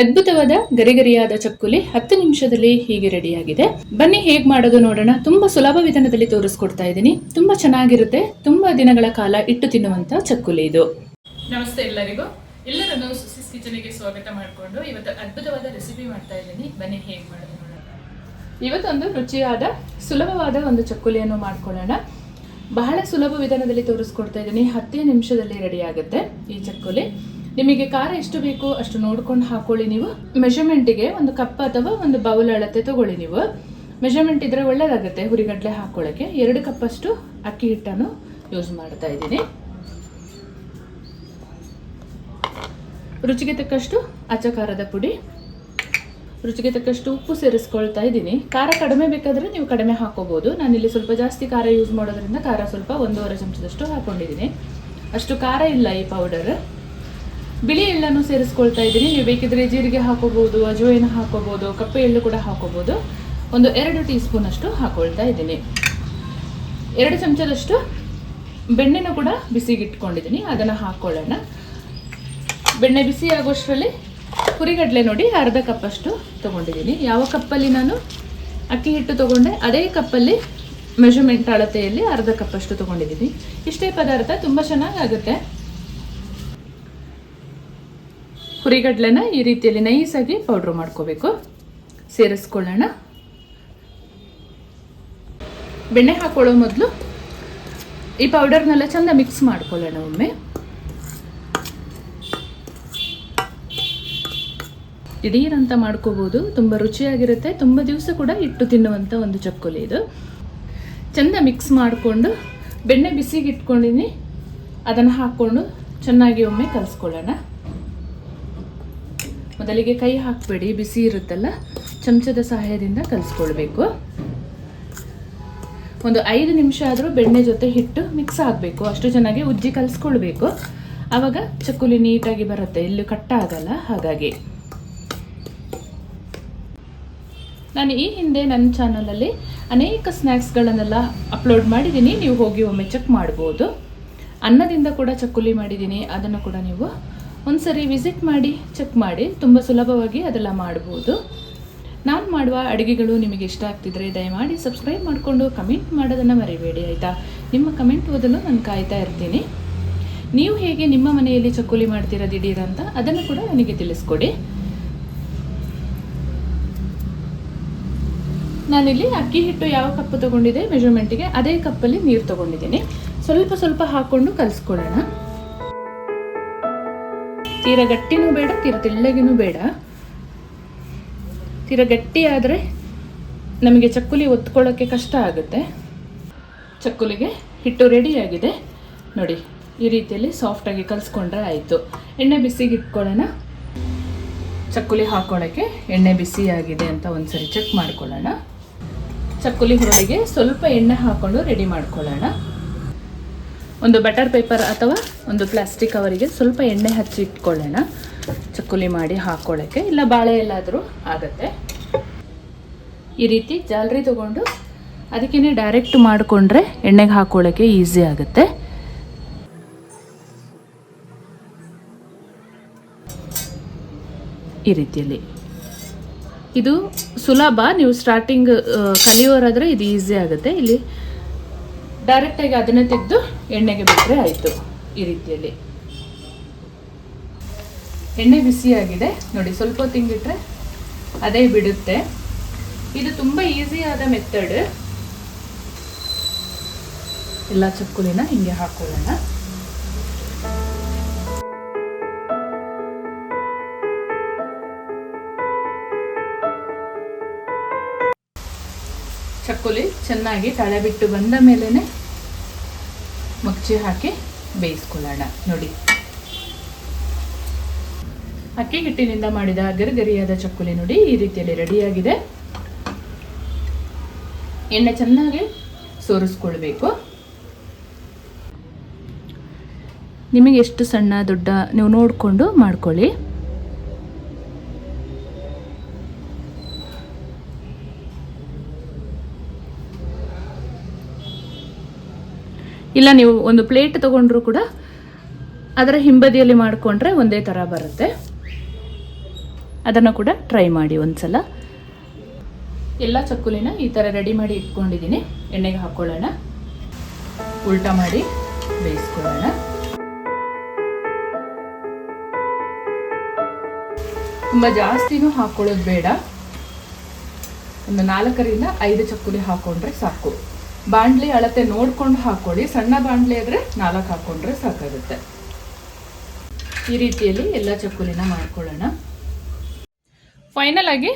ಅದ್ಭುತವಾದ ಗರಿಗರಿಯಾದ ಚಕ್ಕುಲಿ ಹತ್ತು ನಿಮಿಷದಲ್ಲಿ ಹೀಗೆ ರೆಡಿಯಾಗಿದೆ. ಬನ್ನಿ ಹೇಗ್ ಮಾಡೋದು ನೋಡೋಣ. ತುಂಬಾ ಸುಲಭ ವಿಧಾನದಲ್ಲಿ ತೋರಿಸ್ಕೊಡ್ತಾ ಇದ್ದೀನಿ. ತುಂಬಾ ಚೆನ್ನಾಗಿರುತ್ತೆ. ತುಂಬಾ ದಿನಗಳ ಕಾಲ ಇಟ್ಟು ತಿನ್ನುವಂತ ಚಕ್ಕುಲಿ ಇದು. ನಮಸ್ತೆ ಎಲ್ಲರಿಗೂ. ಎಲ್ಲರನ್ನು ಸುಸಿಸ್ ಕಿಚನ್ಗೆ ಸ್ವಾಗತ ಮಾಡಿಕೊಂಡು ಇವತ್ತು ಅದ್ಭುತವಾದ ರೆಸಿಪಿ ಮಾಡ್ತಾ ಇದ್ದೀನಿ. ಬನ್ನಿ ಹೇಗೆ ಮಾಡೋದು ನೋಡೋಣ. ಇವತ್ತೊಂದು ರುಚಿಯಾದ ಸುಲಭವಾದ ಒಂದು ಚಕ್ಕುಲಿಯನ್ನು ಮಾಡ್ಕೊಳ್ಳೋಣ. ಬಹಳ ಸುಲಭ ವಿಧಾನದಲ್ಲಿ ತೋರಿಸ್ಕೊಡ್ತಾ ಇದ್ದೀನಿ. ಹತ್ತೇ ನಿಮಿಷದಲ್ಲಿ ರೆಡಿ ಆಗುತ್ತೆ ಈ ಚಕ್ಕುಲಿ. ನಿಮಗೆ ಖಾರ ಎಷ್ಟು ಬೇಕು ಅಷ್ಟು ನೋಡ್ಕೊಂಡು ಹಾಕೊಳ್ಳಿ ನೀವು. ಮೆಷರ್ಮೆಂಟಿಗೆ ಒಂದು ಕಪ್ ಅಥವಾ ಒಂದು ಬೌಲ್ ಅಳತೆ ತಗೊಳ್ಳಿ ನೀವು. ಮೆಷರ್ಮೆಂಟ್ ಇದ್ರೆ ಒಳ್ಳೇದಾಗುತ್ತೆ ಹುರಿಗಡ್ಲೆ ಹಾಕೊಳ್ಳೋಕ್ಕೆ ಎರಡು ಕಪ್ಪಷ್ಟು ಅಕ್ಕಿ ಹಿಟ್ಟನ್ನು ಯೂಸ್ ಮಾಡ್ತಾ ಇದ್ದೀನಿ. ರುಚಿಗೆ ತಕ್ಕಷ್ಟು ಅಚ್ಚ ಖಾರದ ಪುಡಿ. ರುಚಿಗೆ ತಕ್ಕಷ್ಟು ಉಪ್ಪು ಸೇರಿಸ್ಕೊಳ್ತಾ ಇದ್ದೀನಿ. ಖಾರ ಕಡಿಮೆ ಬೇಕಾದರೆ ನೀವು ಕಡಿಮೆ ಹಾಕೋಬಹುದು. ನಾನಿಲ್ಲಿ ಸ್ವಲ್ಪ ಜಾಸ್ತಿ ಖಾರ ಯೂಸ್ ಮಾಡೋದ್ರಿಂದ ಖಾರ ಸ್ವಲ್ಪ ಒಂದೂವರೆ ಚಮಚದಷ್ಟು ಹಾಕೊಂಡಿದ್ದೀನಿ. ಅಷ್ಟು ಖಾರ ಇಲ್ಲ ಈ ಪೌಡರ್ ಬಿಳಿ ಎಳ್ಳನ್ನು ಸೇರಿಸ್ಕೊಳ್ತಾ ಇದ್ದೀನಿ. ನೀವು ಬೇಕಿದ್ರೆ ಜೀರಿಗೆ ಹಾಕೋಬಹುದು ಅಜುವೇನ ಹಾಕೋಬಹುದು ಕಪ್ಪೆ ಎಳ್ಳು ಕೂಡ ಹಾಕೋಬಹುದು ಒಂದು ಎರಡು ಟೀ ಸ್ಪೂನಷ್ಟು ಹಾಕೊಳ್ತಾ ಇದ್ದೀನಿ. ಎರಡು ಚಮಚದಷ್ಟು ಬೆಣ್ಣೆನ ಕೂಡ ಬಿಸಿಗಿಟ್ಕೊಂಡಿದ್ದೀನಿ. ಅದನ್ನು ಹಾಕೊಳ್ಳೋಣ. ಬೆಣ್ಣೆ ಬಿಸಿ ಆಗೋಷ್ಟರಲ್ಲಿ ಹುರಿಗಡಲೆ ನೋಡಿ ಅರ್ಧ ಕಪ್ಪಷ್ಟು ತೊಗೊಂಡಿದ್ದೀನಿ. ಯಾವ ಕಪ್ಪಲ್ಲಿ ನಾನು ಅಕ್ಕಿ ಹಿಟ್ಟು ತೊಗೊಂಡೆ, ಅದೇ ಕಪ್ಪಲ್ಲಿ ಮೆಷರ್ಮೆಂಟ್ ಅಳತೆಯಲ್ಲಿ ಅರ್ಧ ಕಪ್ಪಷ್ಟು ತೊಗೊಂಡಿದ್ದೀನಿ. ಇಷ್ಟೇ ಪದಾರ್ಥ ತುಂಬ ಚೆನ್ನಾಗಾಗುತ್ತೆ. ಹುರಿಗಡ್ಲೆನ ಈ ರೀತಿಯಲ್ಲಿ ನೈಸಾಗಿ ಪೌಡ್ರ್ ಮಾಡ್ಕೋಬೇಕು. ಸೇರಿಸ್ಕೊಳ್ಳೋಣ. ಬೆಣ್ಣೆ ಹಾಕೊಳ್ಳೋ ಮೊದಲು ಈ ಪೌಡರ್ನೆಲ್ಲ ಚೆಂದ ಮಿಕ್ಸ್ ಮಾಡ್ಕೊಳ್ಳೋಣ ಒಮ್ಮೆ. ದಿಢೀರಂತ ಮಾಡ್ಕೋಬೋದು. ತುಂಬ ರುಚಿಯಾಗಿರುತ್ತೆ. ತುಂಬ ದಿವಸ ಕೂಡ ಇಟ್ಟು ತಿನ್ನುವಂಥ ಒಂದು ಚಕ್ಕುಲಿ ಇದು. ಚೆಂದ ಮಿಕ್ಸ್ ಮಾಡಿಕೊಂಡು ಬೆಣ್ಣೆ ಬಿಸಿಗೆ ಇಟ್ಕೊಂಡಿನಿ ಅದನ್ನು ಹಾಕ್ಕೊಂಡು ಚೆನ್ನಾಗಿ ಒಮ್ಮೆ ಕಲಿಸ್ಕೊಳ್ಳೋಣ. ಮೊದಲಿಗೆ ಕೈ ಹಾಕಬೇಡಿ, ಬಿಸಿ ಇರುತ್ತಲ್ಲ? ಚಮಚದ ಸಹಾಯದಿಂದ ಕಲಿಸ್ಕೊಳ್ಬೇಕು. ಒಂದು ಐದು ನಿಮಿಷ ಆದರೂ ಬೆಣ್ಣೆ ಜೊತೆ ಹಿಟ್ಟು ಮಿಕ್ಸ್ ಆಗಬೇಕು. ಅಷ್ಟು ಚೆನ್ನಾಗಿ ಉಜ್ಜಿ ಕಲಿಸ್ಕೊಳ್ಬೇಕು. ಆವಾಗ ಚಕ್ಕುಲಿ ನೀಟಾಗಿ ಬರುತ್ತೆ ಎಲ್ಲೂ ಕಟ್ಟ ಆಗಲ್ಲ, ಹಾಗಾಗಿ. ನಾನು ಈ ಹಿಂದೆ ನನ್ನ ಚಾನಲಲ್ಲಿ ಅನೇಕ ಸ್ನ್ಯಾಕ್ಸ್ಗಳನ್ನೆಲ್ಲ ಅಪ್ಲೋಡ್ ಮಾಡಿದ್ದೀನಿ. ನೀವು ಹೋಗಿ ಒಮ್ಮೆ ಚೆಕ್ ಮಾಡ್ಬೋದು. ಅನ್ನದಿಂದ ಕೂಡ ಚಕ್ಕುಲಿ ಮಾಡಿದ್ದೀನಿ. ಅದನ್ನು ಕೂಡ ನೀವು ಒಂದ್ಸರಿ ವಿಸಿಟ್ ಮಾಡಿ, ಚೆಕ್ ಮಾಡಿ, ತುಂಬ ಸುಲಭವಾಗಿ ಅದೆಲ್ಲ ಮಾಡ್ಬೋದು. ನಾನು ಮಾಡುವ ಅಡುಗೆಗಳು ನಿಮಗೆ ಇಷ್ಟ ಆಗ್ತಿದ್ರೆ ದಯಮಾಡಿ ಸಬ್ಸ್ಕ್ರೈಬ್ ಮಾಡಿಕೊಂಡು ಕಮೆಂಟ್ ಮಾಡೋದನ್ನು ಮರಿಬೇಡಿ, ಆಯಿತಾ? ನಿಮ್ಮ ಕಮೆಂಟ್ ಓದಲು ನಾನು ಕಾಯ್ತಾ ಇರ್ತೀನಿ. ನೀವು ಹೇಗೆ ನಿಮ್ಮ ಮನೆಯಲ್ಲಿ ಚಕ್ಕುಲಿ ಮಾಡ್ತೀರಾ ದಿಢೀರ್ ಅಂತ ಅದನ್ನು ಕೂಡ ನನಗೆ ತಿಳಿಸ್ಕೊಡಿ. ನಾನಿಲ್ಲಿ ಅಕ್ಕಿ ಹಿಟ್ಟು ಯಾವ ಕಪ್ ತಗೊಂಡಿದೆ ಮೆಜರ್ಮೆಂಟಿಗೆ ಅದೇ ಕಪ್ಪಲ್ಲಿ ನೀರು ತಗೊಂಡಿದ್ದೀನಿ. ಸ್ವಲ್ಪ ಸ್ವಲ್ಪ ಹಾಕೊಂಡು ಕಲಿಸ್ಕೊಳ್ಳೋಣ ತೀರ ಗಟ್ಟಿನೂ ಬೇಡ ತೀರ ತೆಳ್ಳಗಿನೂ ಬೇಡ. ತೀರ ಗಟ್ಟಿ ಆದರೆ ನಮಗೆ ಚಕ್ಕುಲಿ ಒತ್ಕೊಳ್ಳೋಕ್ಕೆ ಕಷ್ಟ ಆಗುತ್ತೆ. ಚಕ್ಕುಲಿಗೆ ಹಿಟ್ಟು ರೆಡಿಯಾಗಿದೆ ನೋಡಿ, ಈ ರೀತಿಯಲ್ಲಿ ಸಾಫ್ಟಾಗಿ ಕಲಿಸ್ಕೊಂಡ್ರೆ ಆಯಿತು. ಎಣ್ಣೆ ಬಿಸಿಗೆ ಇಟ್ಕೊಳ್ಳೋಣ. ಚಕ್ಕುಲಿ ಹಾಕೊಳ್ಳೋಕ್ಕೆ ಎಣ್ಣೆ ಬಿಸಿಯಾಗಿದೆ ಅಂತ ಒಂದ್ಸರಿ ಚೆಕ್ ಮಾಡ್ಕೊಳ್ಳೋಣ. ಚಕ್ಕುಲಿ ಹುರುಳಿಗೆ ಸ್ವಲ್ಪ ಎಣ್ಣೆ ಹಾಕೊಂಡು ರೆಡಿ ಮಾಡ್ಕೊಳ್ಳೋಣ. ಒಂದು ಬಟರ್ ಪೇಪರ್ ಅಥವಾ ಒಂದು ಪ್ಲಾಸ್ಟಿಕ್ ಅವರಿಗೆ ಸ್ವಲ್ಪ ಎಣ್ಣೆ ಹಚ್ಚಿ ಇಟ್ಕೊಳ್ಳೋಣ. ಚಕ್ಕುಲಿ ಮಾಡಿ ಹಾಕ್ಕೊಳ್ಳೋಕ್ಕೆ ಇಲ್ಲ ಬಾಳೆ ಎಲ್ಲಾದರೂ ಆಗುತ್ತೆ. ಈ ರೀತಿ ಜಾಲರಿ ತಗೊಂಡು ಅದಕ್ಕೇ ಡೈರೆಕ್ಟ್ ಮಾಡಿಕೊಂಡ್ರೆ ಎಣ್ಣೆಗೆ ಹಾಕೊಳ್ಳೋಕ್ಕೆ ಈಸಿ ಆಗುತ್ತೆ. ಈ ರೀತಿಯಲ್ಲಿ. ಇದು ಸುಲಭ. ನೀವು ಸ್ಟಾರ್ಟಿಂಗ್ ಕಲಿಯೋರಾದರೆ ಇದು ಈಸಿ ಆಗುತ್ತೆ. ಇಲ್ಲಿ ಡೈರೆಕ್ಟಾಗಿ ಅದನ್ನೇ ತೆಗೆದು ಎಣ್ಣೆಗೆ ಬಿಟ್ಟರೆ ಆಯಿತು, ಈ ರೀತಿಯಲ್ಲಿ. ಎಣ್ಣೆ ಬಿಸಿಯಾಗಿದೆ ನೋಡಿ, ಸ್ವಲ್ಪ ತಿಂಗಿಟ್ರೆ ಅದೇ ಬಿಡುತ್ತೆ. ಇದು ತುಂಬ ಈಸಿಯಾದ ಮೆಥಡ್ ಎಲ್ಲ ಚಕ್ಕುಲಿನ ಹಿಂಗೆ ಹಾಕೊಳ್ಳೋಣ. ಚಕ್ಕುಲಿ ಚೆನ್ನಾಗಿ ತಳೆ ಬಿಟ್ಟು ಬಂದ ಮೇಲೇ ಮಗ್ಚಿ ಹಾಕಿ ಬೇಯಿಸ್ಕೊಳ್ಳೋಣ. ನೋಡಿ. ಅಕ್ಕಿ ಹಿಟ್ಟಿನಿಂದ ಮಾಡಿದ ಗರಿಗರಿಯಾದ ಚಕ್ಕುಲಿ ನೋಡಿ ಈ ರೀತಿಯಲ್ಲಿ ರೆಡಿಯಾಗಿದೆ. ಎಣ್ಣೆ ಚೆನ್ನಾಗಿ ಸೋರಿಸ್ಕೊಳ್ಬೇಕು. ನಿಮಗೆ ಎಷ್ಟು ಸಣ್ಣ ದೊಡ್ಡ ನೀವು ನೋಡಿಕೊಂಡು ಮಾಡ್ಕೊಳ್ಳಿ. ಇಲ್ಲ ನೀವು ಒಂದು ಪ್ಲೇಟ್ ತಗೊಂಡ್ರು ಕೂಡ ಅದರ ಹಿಂಬದಿಯಲ್ಲಿ ಮಾಡಿಕೊಂಡ್ರೆ ಒಂದೇ ಥರ ಬರುತ್ತೆ. ಅದನ್ನು ಕೂಡ ಟ್ರೈ ಮಾಡಿ ಒಂದ್ಸಲ. ಎಲ್ಲ ಚಕ್ಕುಲಿನ ಈ ಥರ ರೆಡಿ ಮಾಡಿ ಇಟ್ಕೊಂಡಿದ್ದೀನಿ. ಎಣ್ಣೆಗೆ ಹಾಕ್ಕೊಳ್ಳೋಣ ಉಲ್ಟಾ ಮಾಡಿ ಬೇಯಿಸ್ಕೊಳ್ಳೋಣ. ತುಂಬ ಜಾಸ್ತಿನೂ ಹಾಕ್ಕೊಳ್ಳೋದು ಬೇಡ. ಒಂದು ನಾಲ್ಕರಿಂದ ಐದು ಚಕ್ಕುಲಿ ಹಾಕೊಂಡ್ರೆ ಸಾಕು. ಬಾಂಡ್ಲಿ ಅಳತೆ ನೋಡ್ಕೊಂಡು ಹಾಕೊಳ್ಳಿ. ಸಣ್ಣ ಬಾಂಡ್ಲಿ ಆದರೆ ನಾಲ್ಕು ಹಾಕೊಂಡ್ರೆ ಸಾಕಾಗುತ್ತೆ. ಈ ರೀತಿಯಲ್ಲಿ ಎಲ್ಲ ಚಕ್ಕುಲಿನ ಮಾಡ್ಕೊಳ್ಳೋಣ. ಫೈನಲ್ ಆಗಿ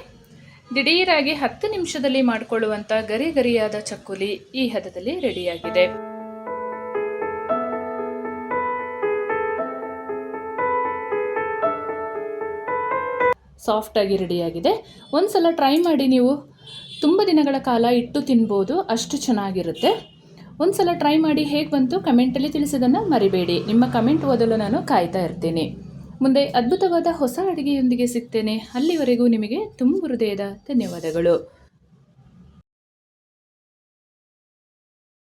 ದಿಢೀರಾಗಿ ಹತ್ತು ನಿಮಿಷದಲ್ಲಿ ಮಾಡಿಕೊಳ್ಳುವಂಥ ಗರಿ ಗರಿಯಾದ ಚಕ್ಕುಲಿ ಈ ಹದದಲ್ಲಿ ರೆಡಿಯಾಗಿದೆ. ಸಾಫ್ಟಾಗಿ ರೆಡಿಯಾಗಿದೆ ಒಂದ್ಸಲ ಟ್ರೈ ಮಾಡಿ ನೀವು ತುಂಬ ದಿನಗಳ ಕಾಲ ಇಟ್ಟು ತಿನ್ಬೋದು, ಅಷ್ಟು ಚೆನ್ನಾಗಿರುತ್ತೆ. ಒಂದ್ಸಲ ಟ್ರೈ ಮಾಡಿ ಹೇಗೆ ಬಂತು ಕಮೆಂಟಲ್ಲಿ ತಿಳಿಸೋದನ್ನು ಮರಿಬೇಡಿ. ನಿಮ್ಮ ಕಮೆಂಟ್ ಓದಲು ನಾನು ಕಾಯ್ತಾ ಇರ್ತೀನಿ. ಮುಂದೆ ಅದ್ಭುತವಾದ ಹೊಸ ಅಡುಗೆಯೊಂದಿಗೆ ಸಿಗ್ತೇನೆ. ಅಲ್ಲಿವರೆಗೂ ನಿಮಗೆ ತುಂಬ ಹೃದಯದ ಧನ್ಯವಾದಗಳು.